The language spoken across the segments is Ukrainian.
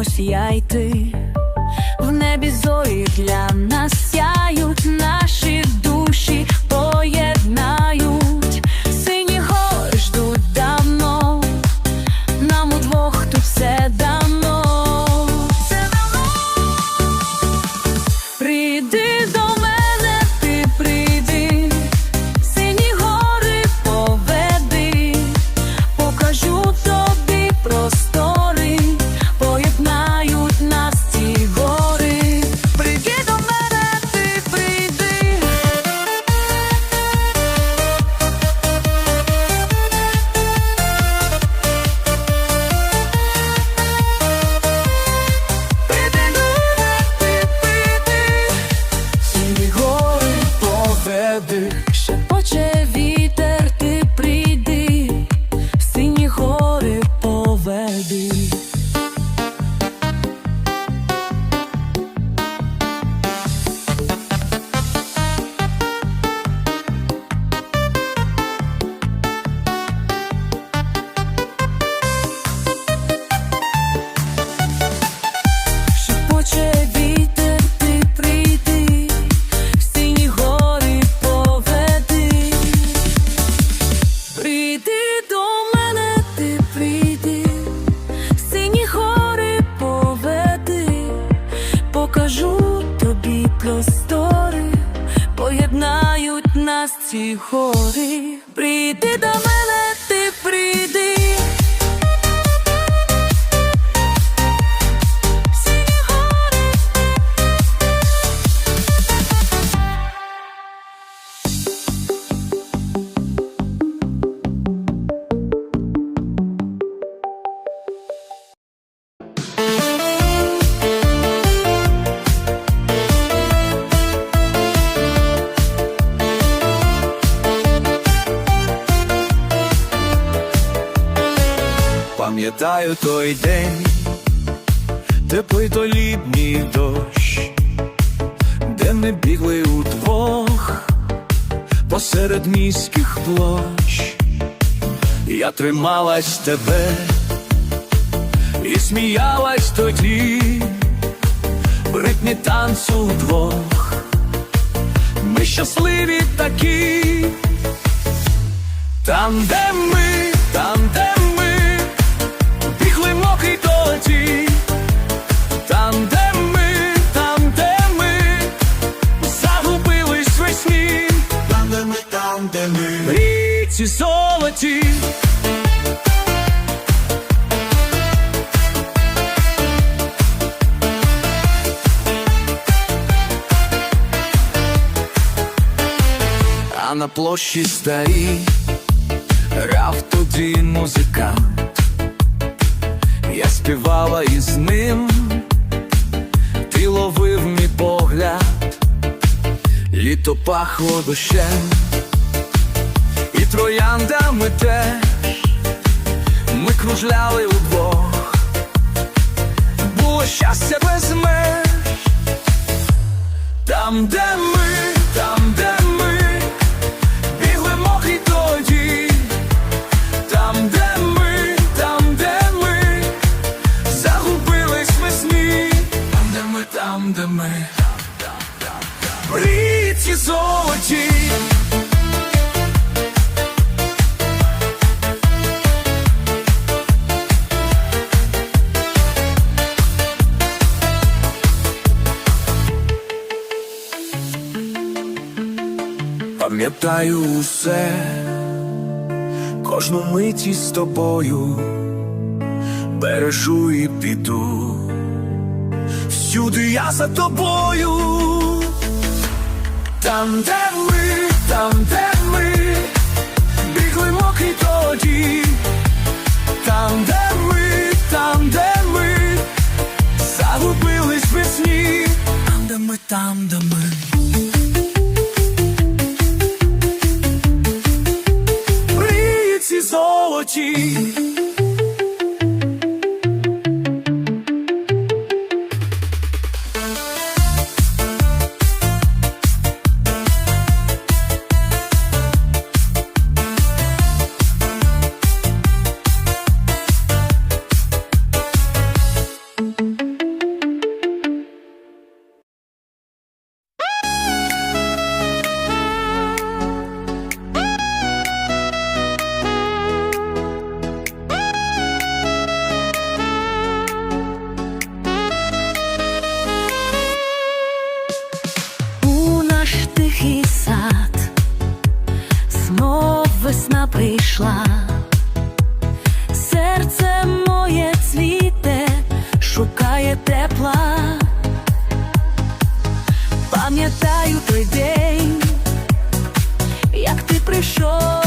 ось я й ти в небі зорі для нас. Покажу тобі простори, поєднають нас ці гори. Прийди до мене. Пам'ятаю той день, теплий то літній дощ, де не бігли удвох посеред міських площ, я трималась тебе і сміялась тоді, в ритмі танцю вдвох, ми щасливі такі, там, де ми, там, де ми. А на площі старій грав тоді музикант, я співала із ним, ти ловив мій погляд, літо пахло дощем, і трояндами теж. Ми кружляли удвох, було щастя без меж. Там, де ми. Пам'ятаю усе, кожну миті з тобою бережу і піду. Всюди я за тобою, там, де ми, там, де ми, бігли мокрі тоді, там, де ми, там, де ми, загубились весні, там, де ми, там, де ми. পেয়েছি прийшла, серце моє цвіте, шукає тепла, пам'ятаю той день, як ти прийшов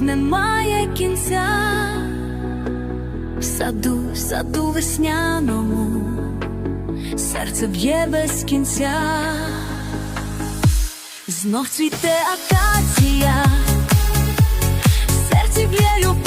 любов не кінця, в саду, в саду весняному, серце б'є без кінця, знов цвіте акація, серці б'є любов,